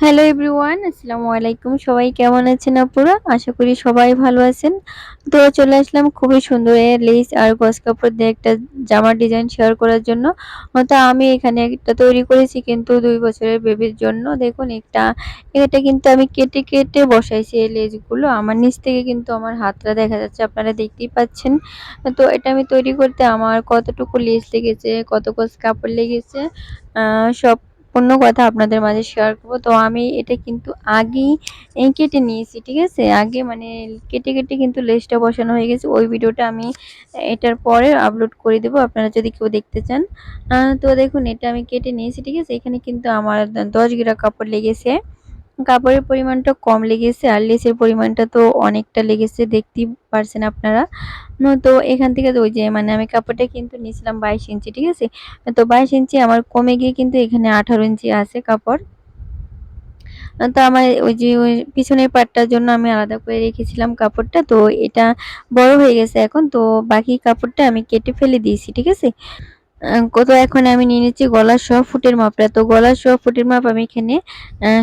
Hello everyone আসসালামু আলাইকুম সবাই কেমন আছেন আপুরা? আশা করি সবাই ভালো আছেন। তো চলে আসলাম খুবই সুন্দর এর লেস আর গস কাপড় দিয়ে একটা জামার ডিজাইন শেয়ার করার জন্য। তো আমি এখানে একটা তৈরি করেছি কিন্তু দুই বছরের বেবির জন্য। দেখুন একটা এটা কিন্তু আমি কেটে কেটে বসাইছি এই লেসগুলো আমার নিচ থেকে কিন্তু আমার হাতটা দেখা যাচ্ছে, আপনারা দেখতেই পাচ্ছেন। তো এটা আমি তৈরি করতে আমার কতটুকু লেস লেগেছে, কত গজ কাপড় লেগেছে সব অন্য কথা আপনাদের মাঝে শেয়ার করব। তো আমি এটা কিন্তু আগেই কেটে নিয়েছি, ঠিক আছে? আগে মানে কেটে কেটে কিন্তু লেসটা বসানো হয়ে গেছে। ওই ভিডিওটা আমি এটার পরে আপলোড করে দেবো, আপনারা যদি কেউ দেখতে চান। তো দেখুন, এটা আমি কেটে নিয়েছি, ঠিক আছে? এখানে কিন্তু আমার দশ গিরা কাপড় লেগেছে। কাপড়ের পরিমাণটা কম লেগেছে আর লেসের পরিমাণটা তো অনেকটা লেগেছে, দেখতেই পারছেন আপনারা। তো এখান থেকে ওই যে মানে আমি কাপড়টা কিন্তু নিয়েছিলাম বাইশ ইঞ্চি, ঠিক আছে? তো বাইশ ইঞ্চি আমার কমে গিয়ে কিন্তু এখানে আঠারো ইঞ্চি আছে কাপড়। তো আমার ওই যে পিছনের পাটটার জন্য আমি আলাদা করে রেখেছিলাম কাপড়টা, তো এটা বড় হয়ে গেছে এখন, তো বাকি কাপড়টা আমি কেটে ফেলে দিয়েছি, ঠিক আছে? কত এখন আমি নিয়ে নিচ্ছি, গলার সহ ফুটের মাপটা। তো গলার সহ ফুটের মাপ আমি এখানে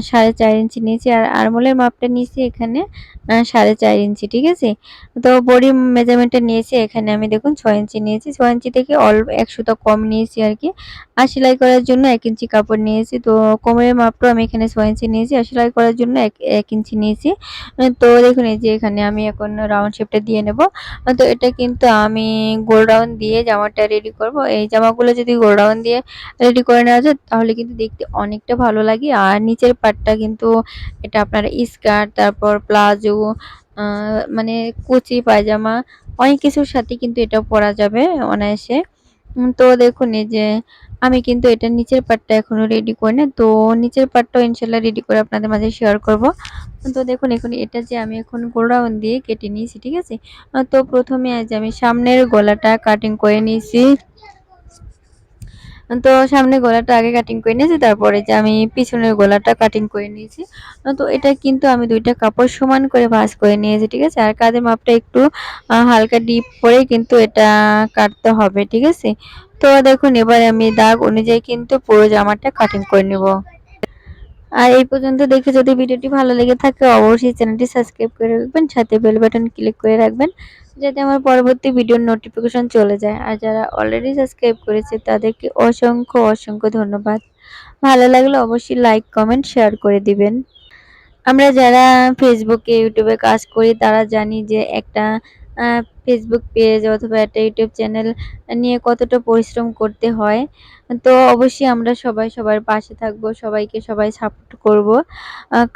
সাড়ে চার ইঞ্চি নিয়েছি আর আরমোলের মাপটা নিয়েছি এখানে সাড়ে চার ইঞ্চি, ঠিক আছে? তো বডি মেজারমেন্টটা নিয়েছি এখানে আমি, দেখুন, ছয় ইঞ্চি নিয়েছি। ছয় ইঞ্চি থেকে অল্প একশোটা কম নিয়েছি আর কি। আর সেলাই করার জন্য এক ইঞ্চি কাপড় নিয়েছি। তো কোমরের মাপটাও আমি এখানে ছয় ইঞ্চি নিয়েছি আর সেলাই করার জন্য এক এক ইঞ্চি নিয়েছি। তো দেখুন, এই যে এখানে আমি এখন রাউন্ড শেপটা দিয়ে নেব। তো এটা কিন্তু আমি গোল রাউন্ড দিয়ে জামাটা রেডি করব। এই জামাগুলো যদি গোডাউন দিয়ে রেডি করে নেওয়া যায়, তাহলে কিন্তু দেখতে অনেকটা ভালো লাগে। আর নিচের পাটটা কিন্তু এটা আপনার স্কার্ট, তারপর প্লাজো মানে কুচি, পায়জামা, অনেক কিছুর সাথে কিন্তু এটা পরা যাবে অনায়াসে। তো দেখুন এই যে আমি কিন্তু এটা নিচের পাটটা এখনও রেডি করি না তো নিচের পাটটাও ইনশাল্লাহ রেডি করে আপনাদের মাঝে শেয়ার করব। তো দেখুন এখন এটা যে আমি এখন গোড়াউন দিয়ে কেটে নিয়েছি, ঠিক আছে? তো প্রথমে আজ আমি সামনের গলাটা কাটিং করে নিয়েছি। তো সামনে গলাটা আগে কাটিং করে নিয়েছি, তারপরে যে আমি পিছনের গলাটা কাটিং করে নিয়েছি। তো এটা কিন্তু আমি দুইটা কাপড় সমান করে ভাঁজ করে নিয়েছি, ঠিক আছে? আর কাঁধের মাপটা একটু হালকা ডিপ করে কিন্তু এটা কাটতে হবে, ঠিক আছে? তো দেখুন, এবার আমি দাগ অনুযায়ী কিন্তু পুরো জামাটা কাটিং করে নেব। আর এই পর্যন্ত দেখে যদি ভিডিওটি ভালো লেগে থাকে, অবশ্যই চ্যানেলটি সাবস্ক্রাইব করে রাখবেন, সাথে বেল বাটন ক্লিক করে রাখবেন, যাতে আমার পরবর্তী ভিডিওর নোটিফিকেশন চলে যায়। আর যারা অলরেডি সাবস্ক্রাইব করেছে, তাদেরকে অসংখ্য অসংখ্য ধন্যবাদ। ভালো লাগলে অবশ্যই লাইক কমেন্ট শেয়ার করে দিবেন। আমরা যারা ফেসবুকে ইউটিউবে কাজ করি, তারা জানি যে একটা ফেসবুক পেজ অথবা একটা ইউটিউব চ্যানেল নিয়ে কতটা পরিশ্রম করতে হয়। তো অবশ্যই আমরা সবাই সবার পাশে থাকব, সবাইকে সবাই সাপোর্ট করব।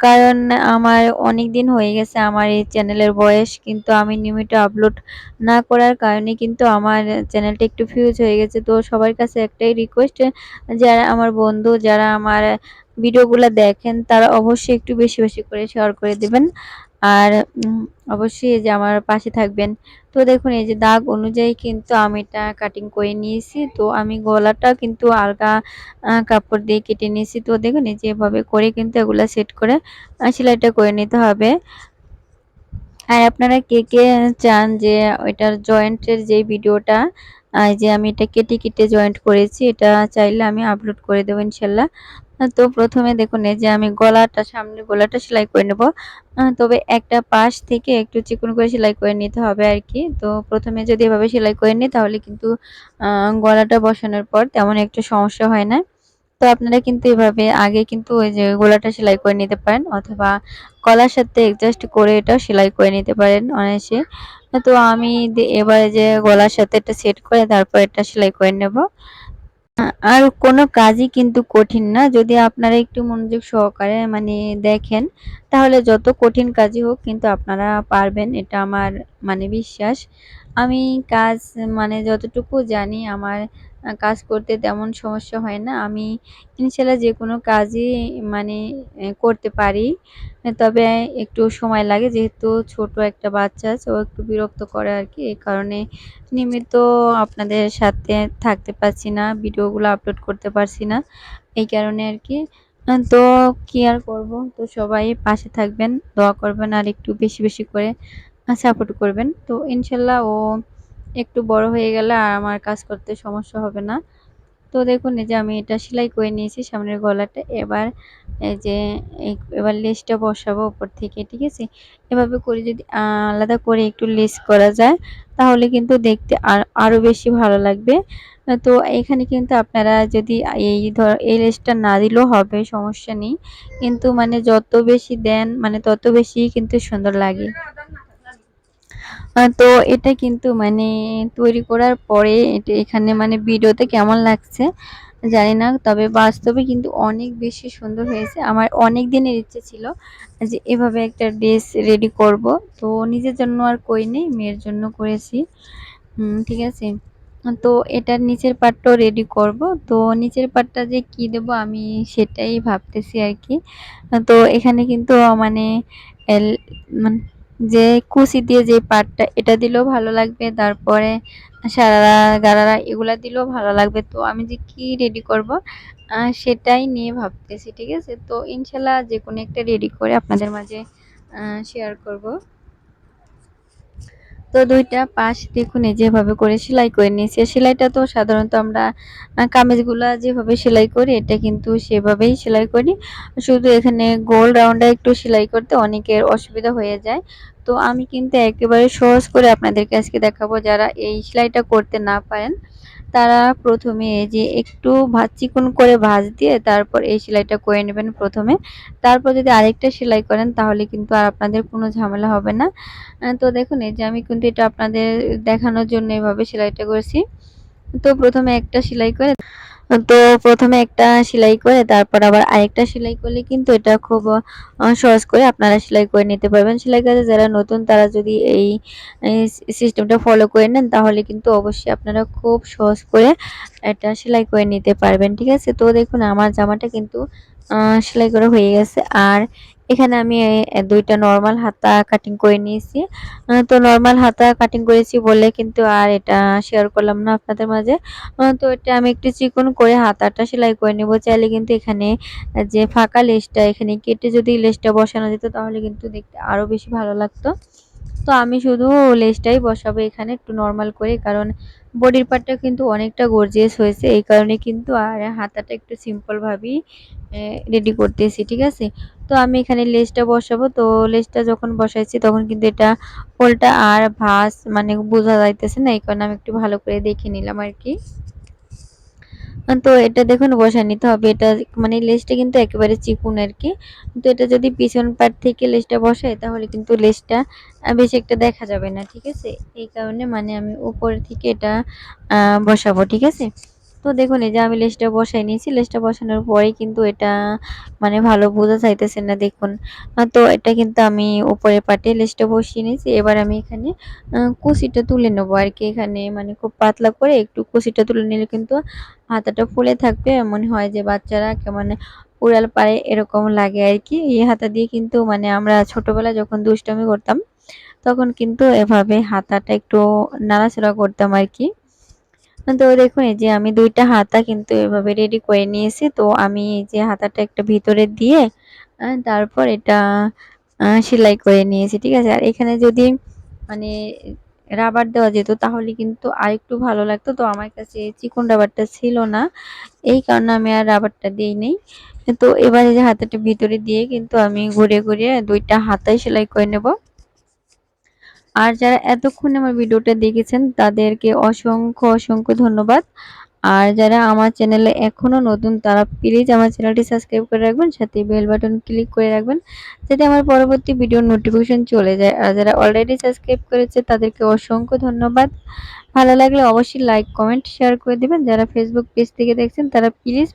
কারণ আমার অনেক দিন হয়ে গেছে আমার এই চ্যানেলের বয়স, কিন্তু আমি নিয়মিত আপলোড না করার কারণে কিন্তু আমার চ্যানেলটা একটু ফিউজ হয়ে গেছে। তো সবার কাছে একটাই রিকোয়েস্ট যারা আমার বন্ধু, যারা আমার ভিডিওগুলো দেখেন, তারা অবশ্যই একটু বেশি বেশি করে শেয়ার করে দেবেন। আর অবশ্যই এই যে আমার পাশে থাকবেন। তো দেখুন, এই যে দাগ অনুযায়ী কিন্তু আমি এটা কাটিং করে নিয়েছি। তো আমি গলাটা কিন্তু আলগা কাপড় দিয়ে কেটে নিয়েছি। তো দেখুন, এই যে এভাবে করে কিন্তু এগুলো সেট করে সেলাইটা করে নিতে হবে। আর আপনারা কে কে চান যে ওইটার জয়েন্টের যে ভিডিওটা যে আমি এটা কেটে কেটে জয়েন্ট করেছি, এটা চাইলে আমি আপলোড করে দেবো ইনশাল্লাহ। তো প্রথমে দেখুন, এই যে আমি গলাটা সামনে গলাটা সেলাই করে নেব। তবে একটা পাশ থেকে একটু চিকন করে সেলাই করে নিতে হবে আর কি। তো প্রথমে যদি এভাবে সেলাই করে নিই, তাহলে কিন্তু গলাটা বসানোর পর তেমন একটু সমস্যা হয় না। তো আপনারা কিন্তু এভাবে আগে কিন্তু ওই যে গলাটা সেলাই করে নিতে পারেন, অথবা গলার সাথে অ্যাডজাস্ট করে এটা সেলাই করে নিতে পারেন অনায়াসে। তো আমি এবারে যে গলার সাথে এটা সেট করে তারপর এটা সেলাই করে নেব। আর কোনো কাজই কিন্তু কঠিন না। যদি আপনারা একটু মনোযোগ সহকারে মানে দেখেন, তাহলে যত কঠিন কাজই হোক কিন্তু আপনারা পারবেন, এটা আমার মানে বিশ্বাস। আমি কাজ মানে যতটুকু জানি, আমার কাজ করতে তেমন সমস্যা হয় না। আমি ইনশাল্লাহ যে কোনো কাজই মানে করতে পারি। তবে একটু সময় লাগে, যেহেতু ছোট একটা বাচ্চা আছে ও একটু বিরক্ত করে আর কি এই কারণে নিয়মিত আপনাদের সাথে থাকতে পারছি না, ভিডিওগুলো আপলোড করতে পারছি না। এই কারণে আর কি তো কি আর করব? তো সবাই পাশে থাকবেন, দোয়া করবেন, আর একটু বেশি বেশি করে সাপোর্ট করবেন। তো ইনশাল্লাহ ও একটু বড় হয়ে গেলে আর আমার কাজ করতে সমস্যা হবে না। তো দেখুন, এই যে আমি এটা সেলাই করে নিয়েছি সামনের গলাটা। এবার এই যে এবার লেসটা বসাবো উপর থেকে, ঠিক আছে? এভাবে করে যদি আলাদা করে একটু লেস করা যায়, তাহলে কিন্তু দেখতে আর আরও বেশি ভালো লাগবে। তো এখানে কিন্তু আপনারা যদি এই ধর, এই লেসটা না দিলেও হবে, সমস্যা নেই। কিন্তু মানে যত বেশি দেন মানে তত বেশি কিন্তু সুন্দর লাগে। তো এটা কিন্তু মানে তৈরি করার পরে এটা এখানে মানে ভিডিওতে কেমন লাগছে জানি না, তবে বাস্তবে কিন্তু অনেক বেশি সুন্দর হয়েছে। আমার অনেক দিনের ইচ্ছে ছিল যে এভাবে একটা ড্রেস রেডি করব, তো নিজের জন্য আর কই নেই, মেয়ের জন্য করেছি। ঠিক আছে। তো এটার নিচের পাটটাও রেডি করব, তো নিচের পাটটা যে কি দেব আমি সেটাই ভাবতেছি আর কি। তো এখানে কিন্তু মানে মানে যে কুচি দিয়ে যে পাটটা, এটা দিলেও ভালো লাগবে, তারপরে সারারা, গারারা এগুলা দিলেও ভালো লাগবে। তো আমি যে কি রেডি করব সেটাই নিয়ে ভাবতেছি, ঠিক আছে? তো ইনশাল্লাহ যে কোনো একটা রেডি করে আপনাদের মাঝে শেয়ার করব। তো দুইটা পাশ দেখুন যেভাবে করে সেলাই করে নিয়েছি। সেলাইটা তো সাধারণত আমরা কামিজগুলা যেভাবে সেলাই করি, এটা কিন্তু সেভাবেই সেলাই করি। শুধু এখানে গোল রাউন্ডে একটু সেলাই করতে অনেকের অসুবিধা হয়ে যায়। তো আমি কিন্তু একেবারে সহজ করে আপনাদেরকে আজকে দেখাবো যারা এই সেলাইটা করতে না পারেন। তারা প্রথমে যে একটু ভাজ চিকন করে ভাজ দিয়ে তারপর এই সেলাইটা করে নেবেন প্রথমে। তারপর যদি আরেকটা সেলাই করেন তাহলে কিন্তু আর আপনাদের কোনো ঝামেলা হবে না। তো দেখুন, এই যে আমি কিন্তু এটা আপনাদের দেখানোর জন্য এভাবে সেলাইটা করেছি। তো প্রথমে একটা সেলাই করে তো প্রথমে একটা সেলাই করে, তারপর আবার আরেকটা সেলাই করলে কিন্তু এটা খুব সহজ করে আপনারা সেলাই করে নিতে পারবেন। সেলাই কাজে যারা নতুন, তারা যদি এই সিস্টেমটা ফলো করে নেন, তাহলে কিন্তু অবশ্যই আপনারা খুব সহজ করে এটা সেলাই করে নিতে পারবেন, ঠিক আছে? তো দেখুন, আমার জামাটা কিন্তু সেলাই করা হয়ে গেছে। আর এখানে আমি দুইটা নর্মাল হাতা কাটিং করে নিয়েছি। তো নর্মাল হাতা কাটিং করেছি বলে কিন্তু আর এটা শেয়ার করলাম না আপনাদের মাঝে। তো এটা আমি একটু চিকন করে হাতাটা সেলাই করে নেব। চাইলে কিন্তু এখানে যে ফাঁকা লেসটা এখানে কেটে যদি লেসটা বসানো যেত তাহলে কিন্তু দেখতে আরও বেশি ভালো লাগতো। তো আমি শুধু লেসটাই বসাবো এখানে একটু নর্মাল করে, কারণ বডির পার্টটা কিন্তু অনেকটা গর্জিয়াস হয়েছে। এই কারণে কিন্তু আর হাতাটা একটু সিম্পলভাবেই রেডি করতেছি, ঠিক আছে? তো আমি এখানে লেসটা বসাবো। তো লেসটা যখন বসাইছি তখন কিন্তু এটা পোলটা আর ভাস মানে বোঝা যাইতেছে না, এই কারণে আমি একটু ভালো করে দেখে নিলাম আর কি। তো এটা দেখুন বসা নিতে হবে। এটা মানে লেসটা কিন্তু একেবারে চিকুন আর কি। তো এটা যদি পিছন পার থেকে লেসটা বসাই তাহলে কিন্তু লেসটা বেশি একটা দেখা যাবে না, ঠিক আছে? এই কারণে মানে আমি উপর থেকে এটা বসাবো, ঠিক আছে? তো দেখুন, এই যে আমি লেসটা বসাই নিয়েছি লেসটা বসানোর পরেই কিন্তু এটা মানে ভালো বোঝা চাইতেছে না দেখুন। তো এটা কিন্তু আমি উপরে পাটে লেসটা বসিয়ে নিয়েছি। এবার আমি এখানে কুচিটা তুলে নেব আর কি। এখানে মানে খুব পাতলা করে একটু কুচিটা তুলে নিলে কিন্তু হাতাটা ফুলে থাকবে। মনে হয় যে বাচ্চারা কেমন উড়াল পারে এরকম লাগে আর কি। এই হাতা দিয়ে কিন্তু মানে আমরা ছোটবেলায় যখন দুষ্টমি করতাম, তখন কিন্তু এভাবে হাতাটা একটু নাড়াচাড়া করতাম আর কি। তো দেখুন, এই যে আমি দুইটা হাতা কিন্তু এভাবে রেডি করে নিয়েছি। তো আমি এই যে হাতাটা একটা ভিতরে দিয়ে তারপর এটা সেলাই করে নিয়েছি, ঠিক আছে? আর এখানে যদি মানে রাবার দেওয়া যেত, তাহলে কিন্তু আর একটু ভালো লাগতো। তো আমার কাছে চিকন রাবারটা ছিল না। এই কারণে আমি আর রাবারটা দিই নেই। তো এবারে যে হাতাটা ভিতরে দিয়ে কিন্তু আমি ঘুরে ঘুরে দুইটা হাতাই সেলাই করে নেব। আর যারা এতক্ষণ আমার ভিডিওটা দেখেছেন, তাদেরকে অসংখ্য অসংখ্য ধন্যবাদ। আর যারা আমার চ্যানেলে এখনও নতুন, তারা প্লিজ আমার চ্যানেলটি সাবস্ক্রাইব করে রাখবেন, সাথে বেল বাটন ক্লিক করে রাখবেন, যাতে আমার পরবর্তী ভিডিওর নোটিফিকেশন চলে যায়। আর যারা অলরেডি সাবস্ক্রাইব করেছে, তাদেরকে অসংখ্য ধন্যবাদ। ভালো লাগলে অবশ্যই লাইক কমেন্ট শেয়ার করে দেবেন। যারা ফেসবুক পেজ থেকে দেখছেন, তারা প্লিজ